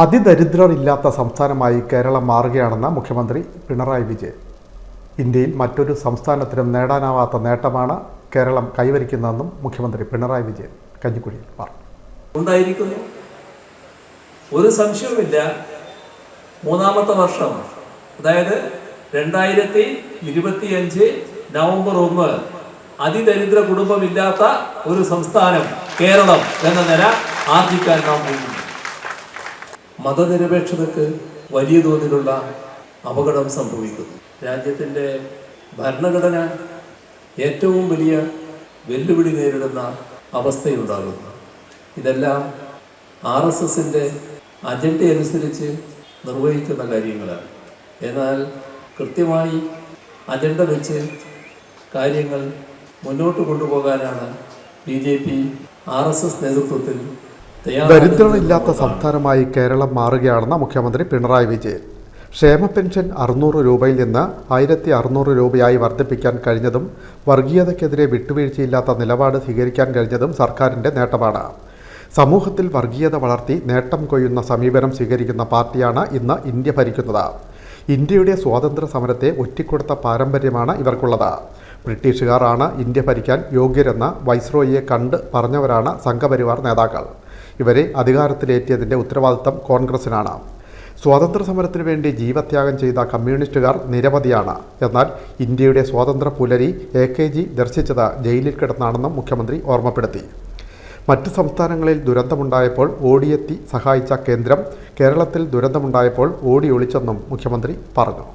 അതിദരിദ്രർ ഇല്ലാത്ത സംസ്ഥാനമായി കേരളം മാറുകയാണെന്ന് മുഖ്യമന്ത്രി പിണറായി വിജയൻ. ഇന്ത്യയിൽ മറ്റൊരു സംസ്ഥാനത്തിനും നേടാനാവാത്ത നേട്ടമാണ് കേരളം കൈവരിക്കുന്നതെന്നും മുഖ്യമന്ത്രി പിണറായി വിജയൻ കഞ്ഞിക്കുഴിയിൽ പറഞ്ഞു. ഉണ്ടായിരിക്കുന്നു. ഒരു സംശയവുമില്ല. മൂന്നാമത്തെ വർഷം അതായത് രണ്ടായിരത്തി ഇരുപത്തിയഞ്ച് നവംബർ ഒന്ന് അതിദരിദ്ര കുടുംബമില്ലാത്ത ഒരു സംസ്ഥാനം കേരളം എന്ന നില ആർജിക്കാൻ നാം പോകുന്നു. മതനിരപേക്ഷതക്ക് വലിയ തോതിലുള്ള അപകടം സംഭവിക്കുന്നു. രാജ്യത്തിന്റെ ഭരണഘടന ഏറ്റവും വലിയ വെല്ലുവിളി നേരിടുന്ന അവസ്ഥയുണ്ടാകുന്നു. ഇതെല്ലാം ആർ എസ് എസിന്റെ അജണ്ട അനുസരിച്ച് നിർവഹിക്കുന്ന കാര്യങ്ങളാണ്. എന്നാൽ കൃത്യമായി അജണ്ട വെച്ച് കാര്യങ്ങൾ മുന്നോട്ട് കൊണ്ടുപോകാനാണ് B J P R S S നേതൃത്വത്തിൽ ദരിദ്രരില്ലാത്ത സംസ്ഥാനമായി കേരളം മാറുകയാണെന്ന് മുഖ്യമന്ത്രി പിണറായി വിജയൻ. ക്ഷേമ പെൻഷൻ അറുന്നൂറ് രൂപയിൽ നിന്ന് ആയിരത്തി അറുന്നൂറ് രൂപയായി വർദ്ധിപ്പിക്കാൻ കഴിഞ്ഞതും വർഗീയതയ്ക്കെതിരെ വിട്ടുവീഴ്ചയില്ലാത്ത നിലപാട് സ്വീകരിക്കാൻ കഴിഞ്ഞതും സർക്കാരിന്റെ നേട്ടമാണ്. സമൂഹത്തിൽ വർഗീയത വളർത്തി നേട്ടം കൊയ്യുന്ന സമീപനം സ്വീകരിക്കുന്ന പാർട്ടിയാണ് ഇന്ന് ഇന്ത്യ ഭരിക്കുന്നത്. ഇന്ത്യയുടെ സ്വാതന്ത്ര്യ സമരത്തെ ഒറ്റിക്കൊടുത്ത പാരമ്പര്യമാണ് ഇവർക്കുള്ളത്. ബ്രിട്ടീഷുകാരാണ് ഇന്ത്യ ഭരിക്കാൻ യോഗ്യരെന്ന് വൈസ്രോയിയെ കണ്ട് പറഞ്ഞവരാണ് സംഘപരിവാർ നേതാക്കൾ. ഇവരെ അധികാരത്തിലേറ്റിയതിന്റെ ഉത്തരവാദിത്തം കോൺഗ്രസിനാണ് സ്വാതന്ത്ര്യ സമരത്തിനു വേണ്ടി ജീവത്യാഗം ചെയ്ത കമ്മ്യൂണിസ്റ്റുകാർ നിരവധിയാണ്. എന്നാൽ ഇന്ത്യയുടെ സ്വാതന്ത്ര്യ പുലരി എ കെ ജി ദർശിച്ചത് ജയിലിൽ കിടന്നാണെന്നും മുഖ്യമന്ത്രി ഓർമ്മപ്പെടുത്തി. മറ്റ് സംസ്ഥാനങ്ങളിൽ ദുരന്തമുണ്ടായപ്പോൾ ഓടിയെത്തി സഹായിച്ച കേന്ദ്രം കേരളത്തിൽ ദുരന്തമുണ്ടായപ്പോൾ ഓടി ഒളിച്ചെന്നും മുഖ്യമന്ത്രി പറഞ്ഞു.